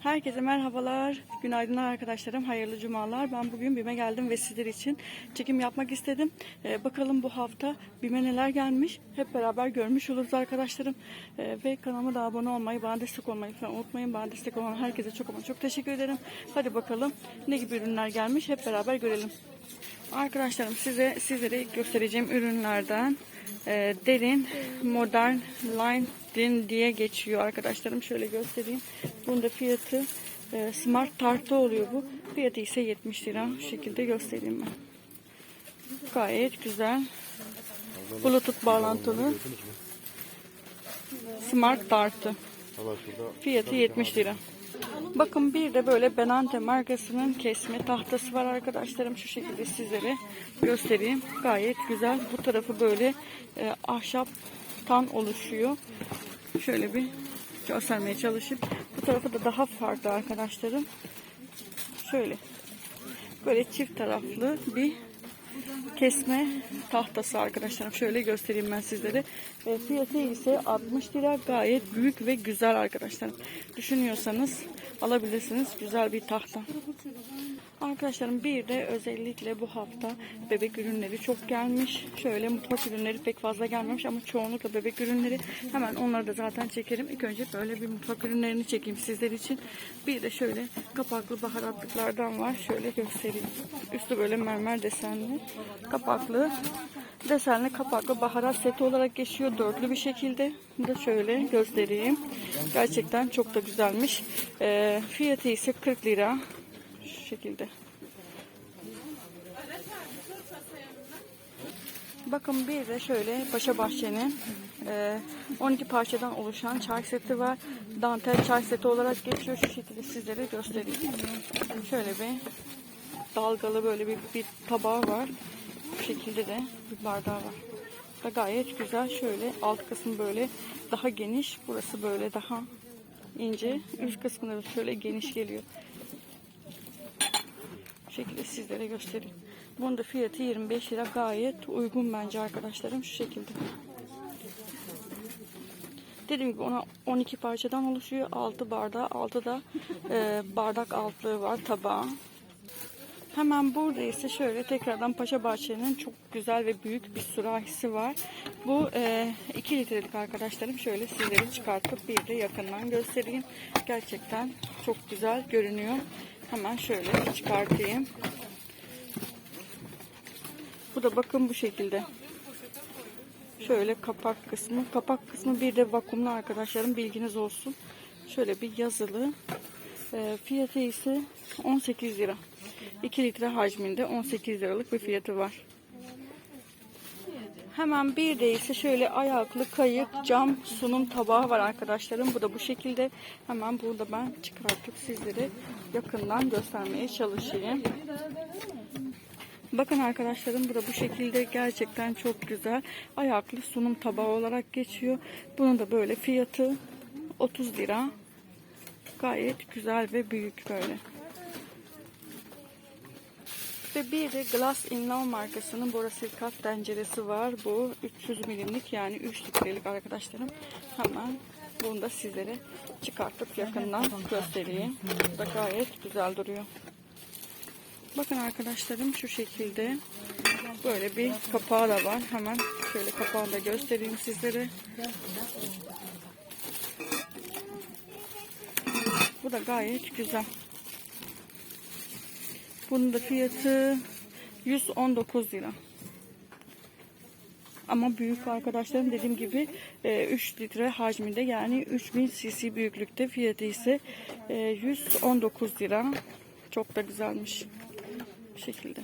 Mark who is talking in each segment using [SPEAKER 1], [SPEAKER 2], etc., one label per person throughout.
[SPEAKER 1] Herkese merhabalar, günaydınlar arkadaşlarım, hayırlı cumalar. Ben bugün BİM'e geldim ve sizler için çekim yapmak istedim. Ee, bakalım bu hafta BİM'e neler gelmiş, hep beraber görmüş oluruz arkadaşlarım. Ee, ve kanalıma da abone olmayı, bana destek olmayı falan unutmayın. Bana destek olan herkese çok ama çok teşekkür ederim. Hadi bakalım ne gibi ürünler gelmiş, hep beraber görelim. Arkadaşlarım size sizlere göstereceğim ürünlerden e, derin modern line din diye geçiyor arkadaşlarım. Şöyle göstereyim. Bunun da fiyatı e, smart tartı oluyor bu. Fiyatı ise 70 lira. Şu şekilde göstereyim ben. Gayet güzel. Bluetooth bağlantılı. Smart tartı. Fiyatı 70 lira. Bakın bir de böyle Benante markasının kesme tahtası var arkadaşlarım. Şu şekilde sizlere göstereyim. Gayet güzel. Bu tarafı böyle e, ahşaptan oluşuyor. Şöyle bir göstermeye çalışayım. Bu tarafı da daha farklı arkadaşlarım. Şöyle. Böyle çift taraflı bir kesme tahtası arkadaşlarım. Şöyle göstereyim ben sizlere. E, fiyatı ise 60 lira. Gayet büyük ve güzel arkadaşlarım. Düşünüyorsanız alabilirsiniz. Güzel bir tahta. Arkadaşlarım bir de özellikle bu hafta bebek ürünleri çok gelmiş. Şöyle mutfak ürünleri pek fazla gelmemiş ama çoğunlukla bebek ürünleri. Hemen onları da zaten çekerim. İlk önce böyle bir mutfak ürünlerini çekeyim sizler için. Bir de şöyle kapaklı baharatlıklardan var. Şöyle göstereyim. Üstü böyle mermer desenli. Kapaklı desenli kapaklı baharat seti olarak geçiyor. Dörtlü bir şekilde. Bunu da şöyle göstereyim. Gerçekten çok da güzelmiş. Ee, fiyatı ise 40 lira. Şu şekilde. Bakın bir de şöyle Paşa Bahçe'nin e, 12 parçadan oluşan çay seti var. Dantel çay seti olarak geçiyor. Şu şekilde sizlere göstereyim. Şöyle bir dalgalı böyle bir, bir tabağı var. Bu şekilde de bir bardağı var. Da gayet güzel. Şöyle alt kısmı böyle daha geniş. Burası böyle daha ince. Üst kısmı da şöyle geniş geliyor. Bu şekilde sizlere göstereyim. Bunun da fiyatı 25 lira gayet uygun bence arkadaşlarım şu şekilde. Dediğim gibi ona 12 parçadan oluşuyor. 6 bardağı, 6 da e, bardak altlığı var tabağı. Hemen burada ise şöyle tekrardan Paşa Bahçe'nin çok güzel ve büyük bir sürahisi var. Bu e, 2 litrelik arkadaşlarım. Şöyle sizlere çıkartıp bir de yakından göstereyim. Gerçekten çok güzel görünüyor. Hemen şöyle çıkartayım. Bu da bakın bu şekilde. Şöyle kapak kısmı. Kapak kısmı bir de vakumlu arkadaşlarım bilginiz olsun. Şöyle bir yazılı. E, fiyatı ise 18 lira. 2 litre hacminde 18 liralık bir fiyatı var. Hemen bir de ise şöyle ayaklı kayık cam sunum tabağı var arkadaşlarım. Bu da bu şekilde. Hemen burada ben çıkartıp sizlere yakından göstermeye çalışayım. Bakın arkadaşlarım bu da bu şekilde gerçekten çok güzel. Ayaklı sunum tabağı olarak geçiyor. Bunun da böyle fiyatı 30 lira. Gayet güzel ve büyük böyle. Ve bir de Glass in Love markasının borosilikat tenceresi var. Bu 300 milimlik yani 3 litrelik arkadaşlarım. Hemen bunu da sizlere çıkartıp yakından göstereyim. Bu da gayet güzel duruyor. Bakın arkadaşlarım şu şekilde böyle bir kapağı da var. Hemen şöyle kapağını da göstereyim sizlere. Bu da gayet güzel. Bunun da fiyatı 119 lira. Ama büyük arkadaşlarım dediğim gibi 3 litre hacminde yani 3000 cc büyüklükte fiyatı ise 119 lira. Çok da güzelmiş. Bu şekilde.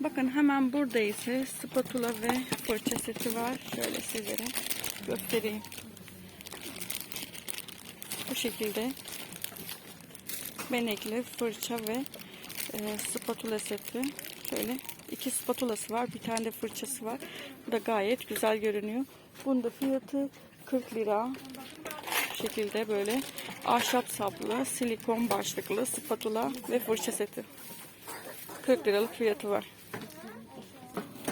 [SPEAKER 1] Bakın hemen burada ise spatula ve fırça seti var. Şöyle sizlere göstereyim. Bu şekilde benekli fırça ve e, spatula seti. Şöyle iki spatulası var. Bir tane de fırçası var. Bu da gayet güzel görünüyor. Bunun da fiyatı 40 lira. Şekilde böyle ahşap saplı, silikon başlıklı spatula ve fırça seti. 40 liralık fiyatı var.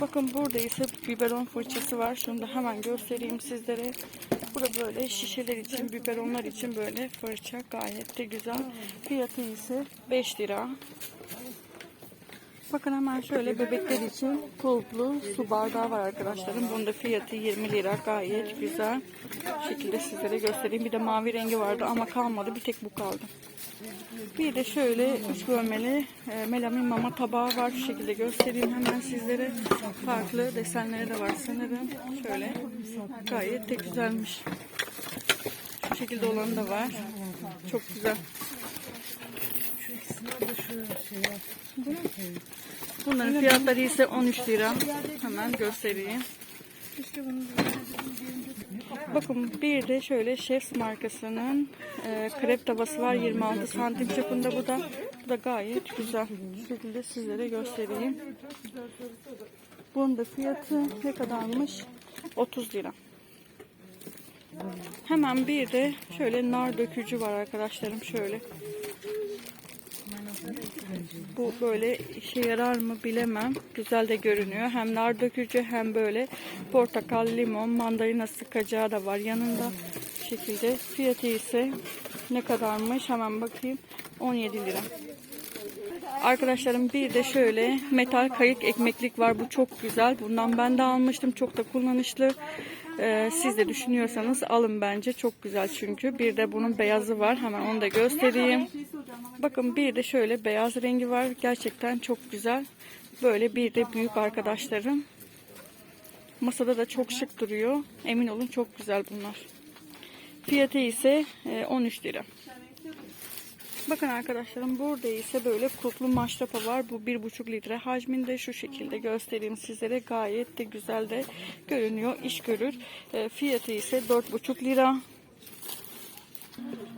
[SPEAKER 1] Bakın burada ise biberon fırçası var. Şunu da hemen göstereyim sizlere. Bu da böyle şişeler için, biberonlar için böyle fırça gayet de güzel. Fiyatı ise 5 lira. Bakın hemen şöyle bebekler için kulplu su bardağı var arkadaşlarım. Bunda fiyatı 20 lira gayet güzel. Şekilde sizlere göstereyim. Bir de mavi rengi vardı ama kalmadı. Bir tek bu kaldı. Bir de şöyle üç bölmeli e, melamin mama tabağı var. Şu şekilde göstereyim hemen sizlere. Farklı desenleri de var sanırım. Şöyle gayet de güzelmiş. Şu şekilde olanı da var. Çok güzel. Bunların fiyatları ise 13 lira. Hemen göstereyim. Bakın bir de şöyle Chefs markasının e, krep tavası var 26 santim çapında bu da. Bu da gayet güzel. Şekilde sizlere göstereyim. Bunun da fiyatı ne kadarmış? 30 lira. Hemen bir de şöyle nar dökücü var arkadaşlarım şöyle. Bu böyle işe yarar mı bilemem. Güzel de görünüyor. Hem nar dökücü hem böyle portakal, limon, mandalina sıkacağı da var yanında. Şekilde. Fiyatı ise ne kadarmış hemen bakayım. 17 lira. Arkadaşlarım bir de şöyle metal kayık ekmeklik var. Bu çok güzel. Bundan ben de almıştım. Çok da kullanışlı. Ee, siz de düşünüyorsanız alın bence. Çok güzel çünkü. Bir de bunun beyazı var. Hemen onu da göstereyim. Bakın bir de şöyle beyaz rengi var. Gerçekten çok güzel. Böyle bir de büyük arkadaşlarım. Masada da çok şık duruyor. Emin olun çok güzel bunlar. Fiyatı ise e, 13 lira. Bakın arkadaşlarım burada ise böyle kurtlu maşrapa var. Bu 1,5 litre hacminde şu şekilde göstereyim sizlere. Gayet de güzel de görünüyor. iş görür. E, fiyatı ise 4,5 lira.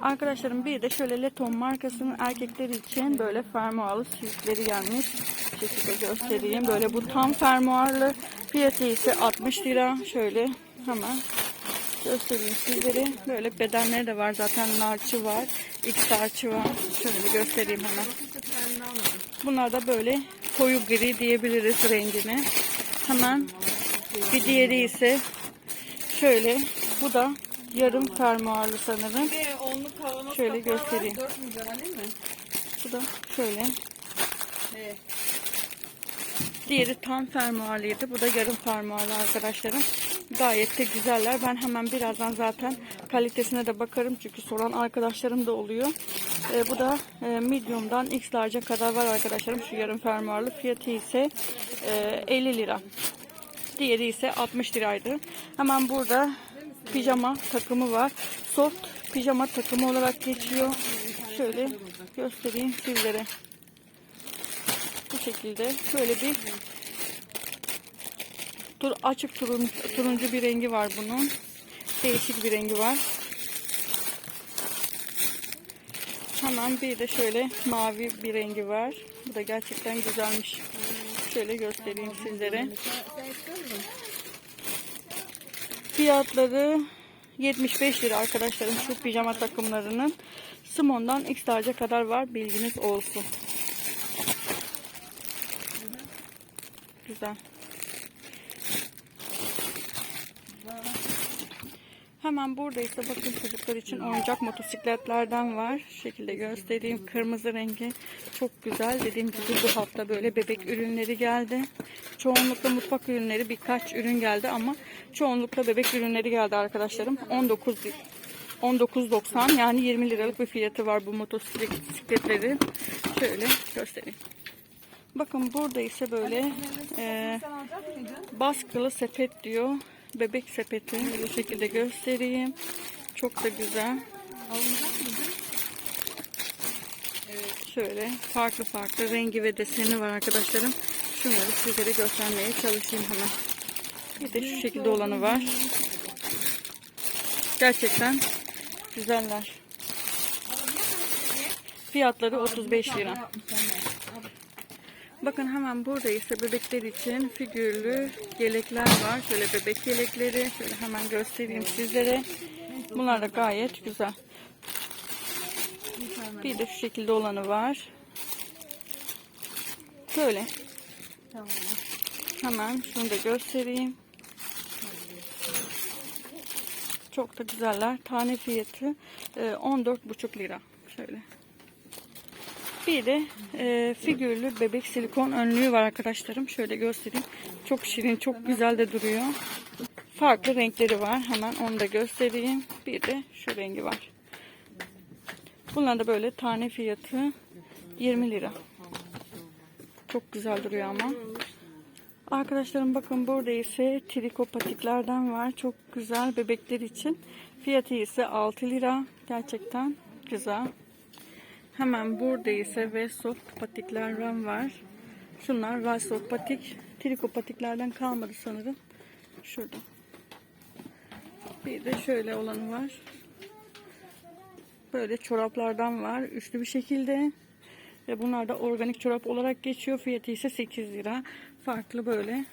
[SPEAKER 1] Arkadaşlarım bir de şöyle Leton markasının erkekler için böyle fermuarlı süsleri gelmiş. Şekilde göstereyim. Böyle bu tam fermuarlı. Fiyatı ise 60 lira. Şöyle hemen göstereyim sizlere. Böyle bedenleri de var zaten narçı var. XR'çı var. Şöyle göstereyim hemen. Bunlar da böyle koyu gri diyebiliriz rengini. Hemen bir diğeri ise şöyle bu da yarım fermuarlı sanırım. Şöyle göstereyim. Bu da şöyle. Diğeri tam fermuarlıydı. Bu da yarım fermuarlı arkadaşlarım. Gayet de güzeller. Ben hemen birazdan zaten kalitesine de bakarım. Çünkü soran arkadaşlarım da oluyor. Ee, bu da e, medium'dan x large'a kadar var arkadaşlarım. Şu yarım fermuarlı. Fiyatı ise e, 50 lira. Diğeri ise 60 liraydı. Hemen burada pijama takımı var. Soft pijama takımı olarak geçiyor. Şöyle göstereyim sizlere. Bu şekilde şöyle bir tur açık turun, turuncu bir rengi var bunun. Değişik bir rengi var. Hemen bir de şöyle mavi bir rengi var. Bu da gerçekten güzelmiş. Şöyle göstereyim sizlere. Fiyatları 75 lira arkadaşlarım şu pijama takımlarının. Simon'dan X large'a kadar var bilginiz olsun. Güzel. Hemen burada ise bakın çocuklar için oyuncak motosikletlerden var. Şu şekilde göstereyim. Kırmızı rengi çok güzel. Dediğim gibi bu hafta böyle bebek ürünleri geldi. Çoğunlukla mutfak ürünleri birkaç ürün geldi ama çoğunlukla bebek ürünleri geldi arkadaşlarım. 19 19.90 yani 20 liralık bir fiyatı var bu motosikletleri. Şöyle göstereyim. Bakın burada ise böyle e, baskılı sepet diyor. Bebek sepeti. Bu şekilde göstereyim. Çok da güzel. Şöyle farklı farklı rengi ve deseni var arkadaşlarım. Şunları sizlere göstermeye çalışayım hemen. Bir de şu şekilde olanı var. Gerçekten güzeller. Fiyatları 35 lira. Bakın hemen burada ise bebekler için figürlü yelekler var. Şöyle bebek yelekleri. Şöyle hemen göstereyim sizlere. Bunlar da gayet güzel. Bir de şu şekilde olanı var. Böyle. Hemen şunu da göstereyim. Çok da güzeller. Tane fiyatı e, 14,5 lira. Şöyle. Bir de e, figürlü bebek silikon önlüğü var arkadaşlarım. Şöyle göstereyim. Çok şirin, çok güzel de duruyor. Farklı renkleri var. Hemen onu da göstereyim. Bir de şu rengi var. Bunlar da böyle tane fiyatı 20 lira. Çok güzel duruyor ama. Arkadaşlarım bakın burada ise triko patiklerden var. Çok güzel bebekler için. Fiyatı ise 6 lira. Gerçekten güzel. Hemen burada ise Vesop patiklerden var. Şunlar Vesop patik. Triko kalmadı sanırım. Şurada. Bir de şöyle olanı var. Böyle çoraplardan var. Üçlü bir şekilde. Ve bunlar da organik çorap olarak geçiyor. Fiyatı ise 8 lira. Farklı böyle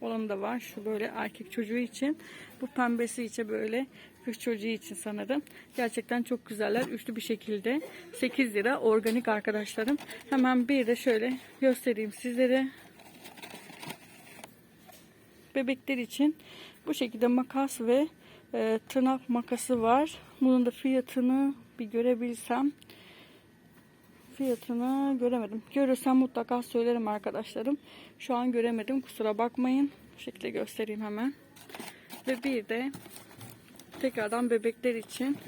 [SPEAKER 1] olanı da var. Şu böyle erkek çocuğu için. Bu pembesi için böyle kız çocuğu için sanırım. Gerçekten çok güzeller. Üçlü bir şekilde. 8 lira organik arkadaşlarım. Hemen bir de şöyle göstereyim sizlere. Bebekler için bu şekilde makas ve e, tırnak makası var. Bunun da fiyatını bir görebilsem. Fiyatını göremedim. Görürsem mutlaka söylerim arkadaşlarım. Şu an göremedim. Kusura bakmayın. Bu şekilde göstereyim hemen. Ve bir de tekrardan bebekler için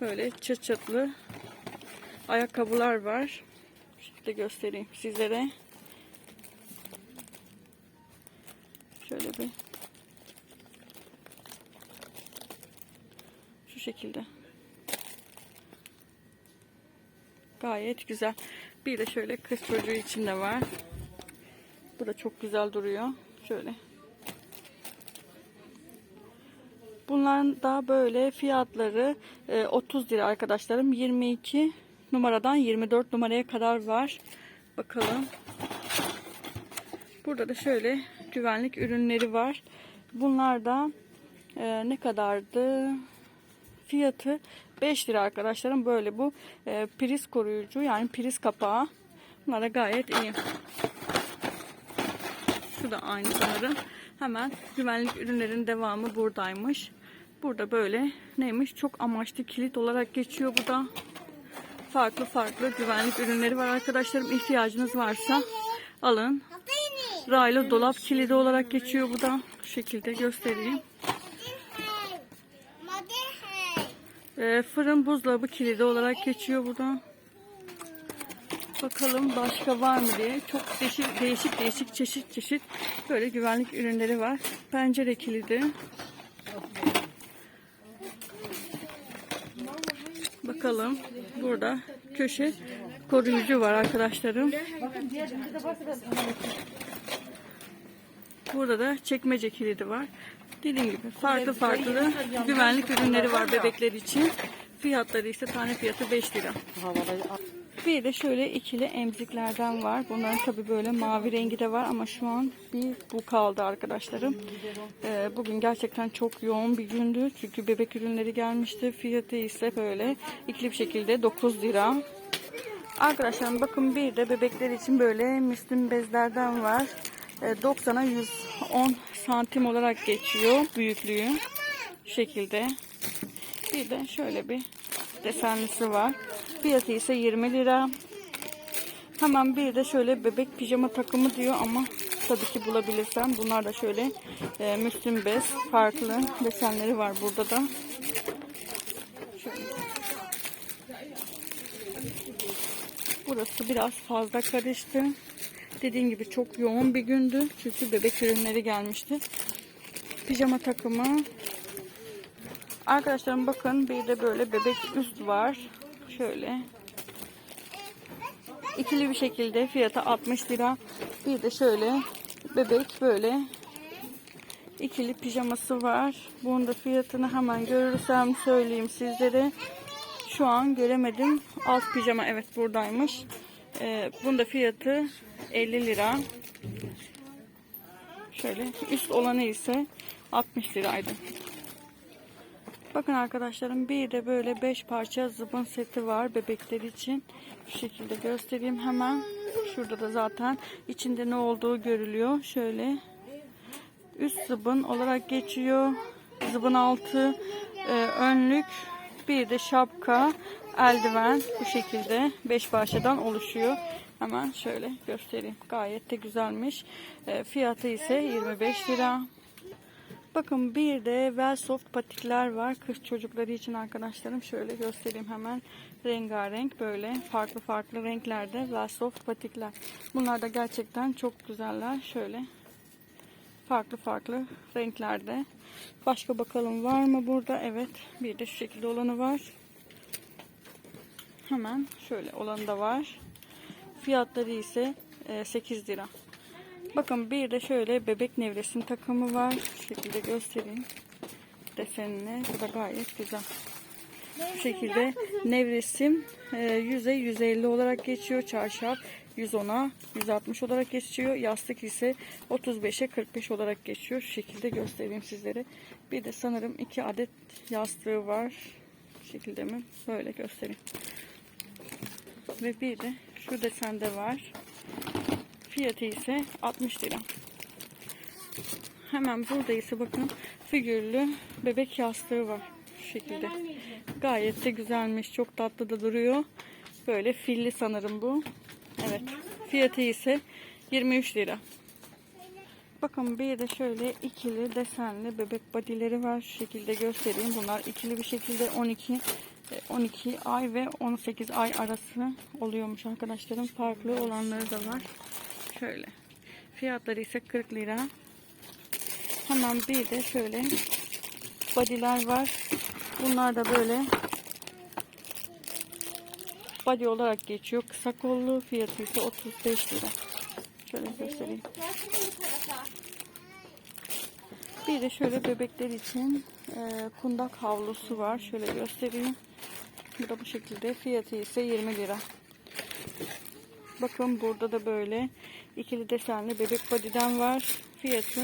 [SPEAKER 1] böyle çıt çıtlı ayakkabılar var. Bu şekilde göstereyim sizlere. Şöyle bir şu şekilde. Gayet güzel. Bir de şöyle kız çocuğu için de var. Bu da çok güzel duruyor. Şöyle. Bunların da böyle fiyatları e, 30 lira arkadaşlarım. 22 numaradan 24 numaraya kadar var. Bakalım. Burada da şöyle güvenlik ürünleri var. Bunlar da e, ne kadardı? Fiyatı 5 lira arkadaşlarım. Böyle bu e, priz koruyucu yani priz kapağı. Bunlar da gayet iyi. Şu da aynı sanırım. Hemen güvenlik ürünlerin devamı buradaymış. Burada böyle neymiş? Çok amaçlı kilit olarak geçiyor bu da. Farklı farklı güvenlik ürünleri var arkadaşlarım. İhtiyacınız varsa alın. Raylı dolap kilidi olarak geçiyor bu da. Şu şekilde göstereyim. Ee, fırın buzdolabı kilidi olarak geçiyor burada. Bakalım başka var mı diye. Çok değişik değişik, değişik çeşit çeşit böyle güvenlik ürünleri var. Pencere kilidi. Bakalım burada köşe koruyucu var arkadaşlarım. Burada da çekmece kilidi var. Dediğim gibi farklı farklı güvenlik ürünleri var bebekler için. Fiyatları ise tane fiyatı 5 lira. Bir de şöyle ikili emziklerden var. Bunların tabi böyle mavi rengi de var ama şu an bir bu kaldı arkadaşlarım. Ee, bugün gerçekten çok yoğun bir gündü. Çünkü bebek ürünleri gelmişti. Fiyatı ise böyle ikili bir şekilde 9 lira. Arkadaşlar bakın bir de bebekler için böyle müslüm bezlerden var. Ee, 90'a 110 santim olarak geçiyor büyüklüğü. Şekilde. Bir de şöyle bir desenlisi var. Fiyatı ise 20 lira. Hemen bir de şöyle bebek pijama takımı diyor ama tabii ki bulabilirsem. Bunlar da şöyle e, müslüm bez. Farklı desenleri var burada da. Şöyle. Burası biraz fazla karıştı. Dediğim gibi çok yoğun bir gündü. Çünkü bebek ürünleri gelmişti. Pijama takımı. Arkadaşlarım bakın bir de böyle bebek üst var. Şöyle. İkili bir şekilde fiyatı 60 lira. Bir de şöyle bebek böyle ikili pijaması var. Bunun da fiyatını hemen görürsem söyleyeyim sizlere. Şu an göremedim. Alt pijama evet buradaymış. Ee, bunun da fiyatı 50 lira. Şöyle üst olanı ise 60 liraydı. Bakın arkadaşlarım bir de böyle 5 parça zıbın seti var bebekler için. Şu şekilde göstereyim hemen. Şurada da zaten içinde ne olduğu görülüyor. Şöyle üst zıbın olarak geçiyor. zıbın altı, e, önlük, bir de şapka, eldiven bu şekilde 5 parçadan oluşuyor. Hemen şöyle göstereyim. Gayet de güzelmiş. E, fiyatı ise 25 lira. Bakın bir de Velsoft patikler var. Kız çocukları için arkadaşlarım. Şöyle göstereyim hemen. Rengarenk böyle farklı farklı renklerde Velsoft patikler. Bunlar da gerçekten çok güzeller. Şöyle farklı farklı renklerde. Başka bakalım var mı burada? Evet. Bir de şu şekilde olanı var. Hemen şöyle olanı da var. Fiyatları ise e, 8 lira. Bakın bir de şöyle bebek nevresim takımı var. Şu şekilde göstereyim. Desenini. Bu da gayet güzel. Bu şekilde nevresim e, 100'e 150 olarak geçiyor. Çarşaf 110'a 160 olarak geçiyor. Yastık ise 35'e 45 olarak geçiyor. Şu şekilde göstereyim sizlere. Bir de sanırım iki adet yastığı var. Bu şekilde mi? Böyle göstereyim. Ve bir de şu desende var. Fiyatı ise 60 lira. Hemen burada ise bakın figürlü bebek yastığı var. Şu şekilde. Gayet de güzelmiş. Çok tatlı da duruyor. Böyle filli sanırım bu. Evet. Fiyatı ise 23 lira. Bakın bir de şöyle ikili desenli bebek badileri var. Şu şekilde göstereyim. Bunlar ikili bir şekilde 12 12 ay ve 18 ay arası oluyormuş arkadaşlarım. Farklı olanları da var. Şöyle. Fiyatları ise 40 lira. Hemen bir de şöyle body'ler var. Bunlar da böyle body olarak geçiyor. Kısa kollu fiyatı ise 35 lira. Şöyle göstereyim. Bir de şöyle bebekler için e, kundak havlusu var. Şöyle göstereyim. Bu da bu şekilde. Fiyatı ise 20 lira. Bakın burada da böyle ikili desenli bebek body'den var. Fiyatı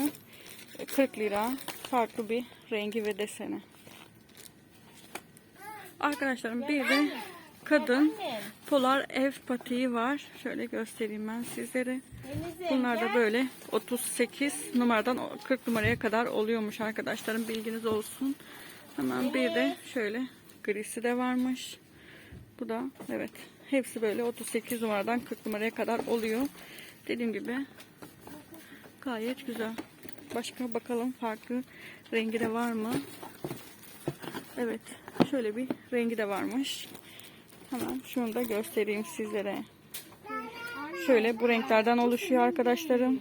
[SPEAKER 1] 40 lira. Farklı bir rengi ve deseni. Arkadaşlarım bir de kadın polar ev patiği var. Şöyle göstereyim ben sizlere. Bunlar da böyle 38 numaradan 40 numaraya kadar oluyormuş arkadaşlarım. Bilginiz olsun. Hemen bir de şöyle grisi de varmış. Bu da evet. Hepsi böyle 38 numaradan 40 numaraya kadar oluyor. Dediğim gibi gayet güzel. Başka bakalım farklı rengi de var mı? Evet. Şöyle bir rengi de varmış. Hemen şunu da göstereyim sizlere. Şöyle bu renklerden oluşuyor arkadaşlarım.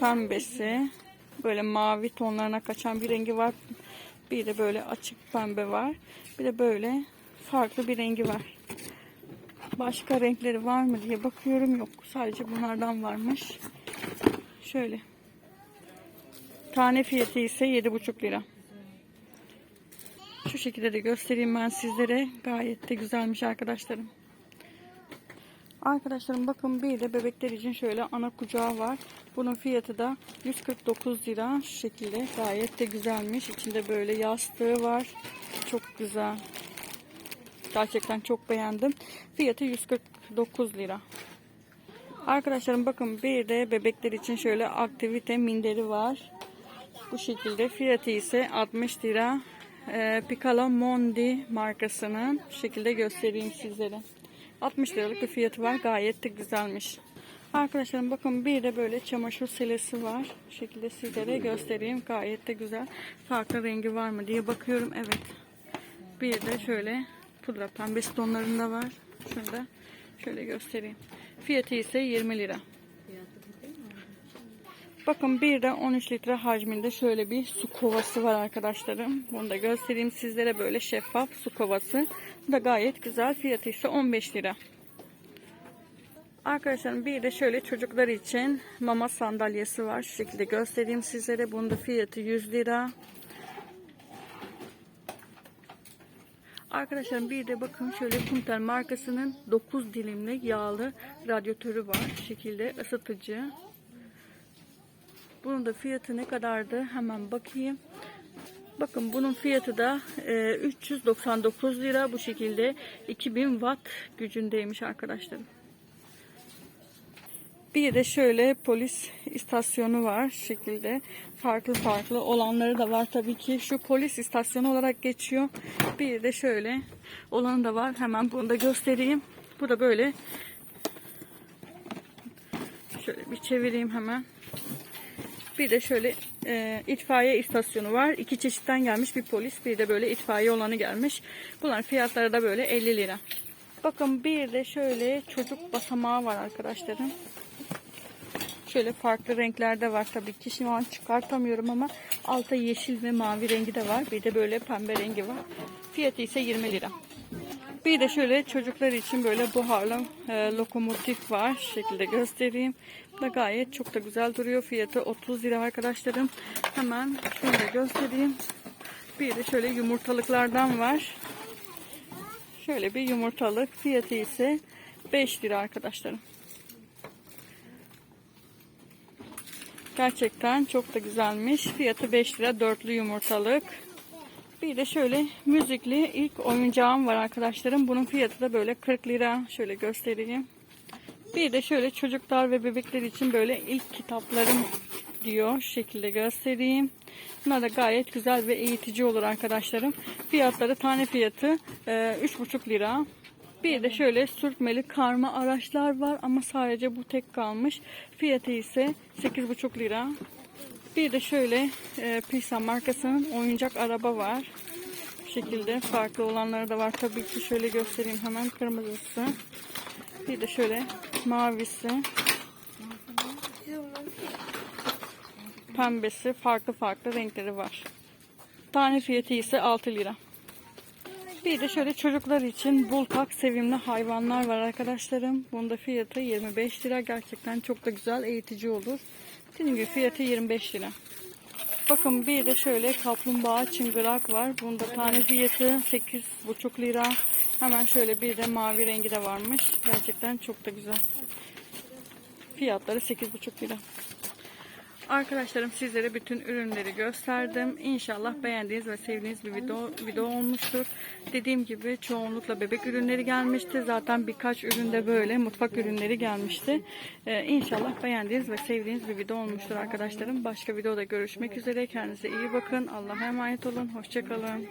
[SPEAKER 1] Pembesi. Böyle mavi tonlarına kaçan bir rengi var. Bir de böyle açık pembe var. Bir de böyle farklı bir rengi var. Başka renkleri var mı diye bakıyorum. Yok. Sadece bunlardan varmış. Şöyle. Tane fiyatı ise 7,5 lira. Şu şekilde de göstereyim ben sizlere. Gayet de güzelmiş arkadaşlarım. Arkadaşlarım bakın bir de bebekler için şöyle ana kucağı var. Bunun fiyatı da 149 lira. Şu şekilde gayet de güzelmiş. İçinde böyle yastığı var. Çok güzel. Gerçekten çok beğendim. Fiyatı 149 lira. Arkadaşlarım bakın bir de bebekler için şöyle aktivite minderi var. Bu şekilde fiyatı ise 60 lira. Ee, Piccolo Mondi markasının şekilde göstereyim sizlere. 60 liralık bir fiyatı var. Gayet de güzelmiş. Arkadaşlarım bakın bir de böyle çamaşır selesi var. Bu şekilde sizlere göstereyim. Gayet de güzel. Farklı rengi var mı diye bakıyorum. Evet. Bir de şöyle pudra pembesi tonlarında var. Şurada şöyle göstereyim. Fiyatı ise 20 lira. Bakın bir de 13 litre hacminde şöyle bir su kovası var arkadaşlarım. Bunu da göstereyim sizlere böyle şeffaf su kovası. Bu da gayet güzel. Fiyatı ise 15 lira. Arkadaşlarım bir de şöyle çocuklar için mama sandalyesi var. Şu şekilde göstereyim sizlere. Bunun da fiyatı 100 lira. Arkadaşlar bir de bakın şöyle Kumtel markasının 9 dilimli yağlı radyatörü var. Şu şekilde ısıtıcı. Bunun da fiyatı ne kadardı? Hemen bakayım. Bakın bunun fiyatı da e, 399 lira bu şekilde 2000 watt gücündeymiş arkadaşlarım. Bir de şöyle polis istasyonu var şekilde. Farklı farklı olanları da var tabii ki. Şu polis istasyonu olarak geçiyor. Bir de şöyle olanı da var. Hemen bunu da göstereyim. Bu da böyle. Şöyle bir çevireyim hemen. Bir de şöyle e, itfaiye istasyonu var. İki çeşitten gelmiş bir polis. Bir de böyle itfaiye olanı gelmiş. Bunların fiyatları da böyle 50 lira. Bakın bir de şöyle çocuk basamağı var arkadaşlarım. Şöyle farklı renklerde var tabii ki. Şu an çıkartamıyorum ama altta yeşil ve mavi rengi de var. Bir de böyle pembe rengi var. Fiyatı ise 20 lira. Bir de şöyle çocuklar için böyle buharlı e, lokomotif var. Şekilde göstereyim. Da gayet çok da güzel duruyor. Fiyatı 30 lira arkadaşlarım. Hemen şöyle göstereyim. Bir de şöyle yumurtalıklardan var. Şöyle bir yumurtalık. Fiyatı ise 5 lira arkadaşlarım. Gerçekten çok da güzelmiş. Fiyatı 5 lira dörtlü yumurtalık. Bir de şöyle müzikli ilk oyuncağım var arkadaşlarım. Bunun fiyatı da böyle 40 lira. Şöyle göstereyim. Bir de şöyle çocuklar ve bebekler için böyle ilk kitaplarım diyor. Şu şekilde göstereyim. Bunlar da gayet güzel ve eğitici olur arkadaşlarım. Fiyatları tane fiyatı e, 3,5 lira. Bir de şöyle sürtmeli karma araçlar var ama sadece bu tek kalmış. Fiyatı ise 8,5 lira. Bir de şöyle e, Pisa markasının oyuncak araba var. Bu şekilde farklı olanları da var. Tabii ki şöyle göstereyim hemen kırmızısı. Bir de şöyle mavisi. Pembesi farklı farklı renkleri var. Tane fiyatı ise 6 lira. Bir de şöyle çocuklar için bultak sevimli hayvanlar var arkadaşlarım. Bunda fiyatı 25 lira. Gerçekten çok da güzel eğitici olur. Dediğim gibi fiyatı 25 lira. Bakın bir de şöyle kaplumbağa çıngırak var. Bunda tane fiyatı 8,5 lira. Hemen şöyle bir de mavi rengi de varmış. Gerçekten çok da güzel. Fiyatları 8,5 lira. Arkadaşlarım sizlere bütün ürünleri gösterdim. İnşallah beğendiğiniz ve sevdiğiniz bir video, video olmuştur. Dediğim gibi çoğunlukla bebek ürünleri gelmişti. Zaten birkaç üründe böyle mutfak ürünleri gelmişti. Ee, inşallah beğendiğiniz ve sevdiğiniz bir video olmuştur arkadaşlarım. Başka videoda görüşmek üzere. Kendinize iyi bakın. Allah'a emanet olun. Hoşçakalın.